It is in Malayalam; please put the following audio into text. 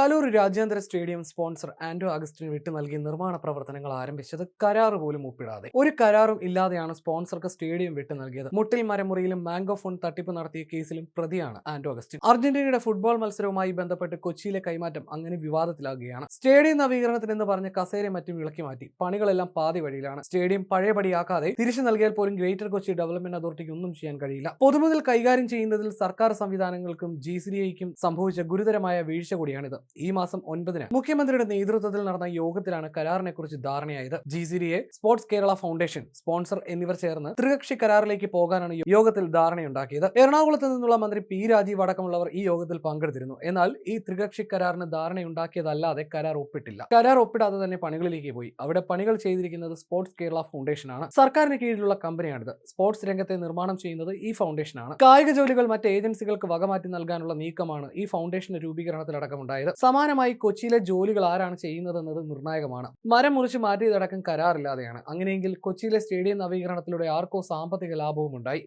കലൂർ രാജ്യാന്തര സ്റ്റേഡിയം സ്പോൺസർ ആന്റോ അഗസ്റ്റിന് വിട്ടു നൽകി നിർമ്മാണ പ്രവർത്തനങ്ങൾ ആരംഭിച്ചത് കരാറ് പോലും ഒപ്പിടാതെ. ഒരു കരാറും ഇല്ലാതെയാണ് സ്പോൺസർക്ക് സ്റ്റേഡിയം വിട്ടു നൽകിയത്. മുട്ടിൽ മരമുറിയിലും മാംഗോ ഫോൺ തട്ടിപ്പ് നടത്തിയ കേസിലും പ്രതിയാണ് ആന്റോ അഗസ്റ്റിൻ. അർജന്റീനയുടെ ഫുട്ബോൾ മത്സരവുമായി ബന്ധപ്പെട്ട് കൊച്ചിയിലെ കൈമാറ്റം അങ്ങനെ വിവാദത്തിലാകുകയാണ്. സ്റ്റേഡിയം നവീകരണത്തിനെന്ന് പറഞ്ഞ് കസേര മറ്റും ഇളക്കി മാറ്റി. പണികളെല്ലാം പാതി വഴിയിലാണ്. സ്റ്റേഡിയം പഴയപടിയാക്കാതെ തിരിച്ചു നൽകിയാൽ പോലും ഗ്രേറ്റർ കൊച്ചി ഡെവലപ്മെന്റ് അതോറിറ്റിക്ക് ഒന്നും ചെയ്യാൻ കഴിയില്ല. പൊതുമുതൽ കൈകാര്യം ചെയ്യുന്നതിൽ സർക്കാർ സംവിധാനങ്ങൾക്കും ജി സി സംഭവിച്ച ഗുരുതരമായ വീഴ്ച കൂടിയാണിത്. ഈ മാസം ഒൻപതിന് മുഖ്യമന്ത്രിയുടെ നേതൃത്വത്തിൽ നടന്ന യോഗത്തിലാണ് കരാറിനെ കുറിച്ച് ധാരണയായത്. G C D A sports Kerala foundation sponsor എന്നിവർ ചേർന്ന് ത്രികക്ഷി കരാറിലേക്ക് പോകാനാണ് യോഗത്തിൽ ധാരണയുണ്ടാക്കിയത്. എറണാകുളത്ത് നിന്നുള്ള മന്ത്രി പി രാജീവ് അടക്കമുള്ളവർ ഈ യോഗത്തിൽ പങ്കെടുത്തിരുന്നു. എന്നാൽ ഈ ത്രികക്ഷി കരാറിന് ധാരണയുണ്ടാക്കിയതല്ലാതെ കരാർ ഒപ്പിട്ടില്ല. കരാർ ഒപ്പിടാതെ തന്നെ പണികളിലേക്ക് പോയി. അവിടെ പണികൾ ചെയ്തിരിക്കുന്നത് സ്പോർട്സ് കേരള ഫൗണ്ടേഷൻ ആണ് സർക്കാരിന് കീഴിലുള്ള കമ്പനിയാണിത്. സ്പോർട്സ് രംഗത്തെ നിർമ്മാണം ചെയ്യുന്നത് ഈ ഫൗണ്ടേഷനാണ്. കായിക ജോലികൾ മറ്റ് ഏജൻസികൾക്ക് വകമാറ്റി നൽകാനുള്ള നീക്കമാണ് ഈ ഫൗണ്ടേഷന്റെ രൂപീകരണത്തിലടക്കമുണ്ടായത്. സമാനമായി കൊച്ചിയിലെ ജോലികൾ ആരാണ് ചെയ്യുന്നതെന്നത് നിർണായകമാണ്. മരം മുറിച്ച് മാറ്റിയതടക്കം കരാറില്ലാതെയാണ്. അങ്ങനെയെങ്കിൽ കൊച്ചിയിലെ സ്റ്റേഡിയം നവീകരണത്തിലൂടെ ആർക്കോ സാമ്പത്തിക ലാഭവും ഉണ്ടായി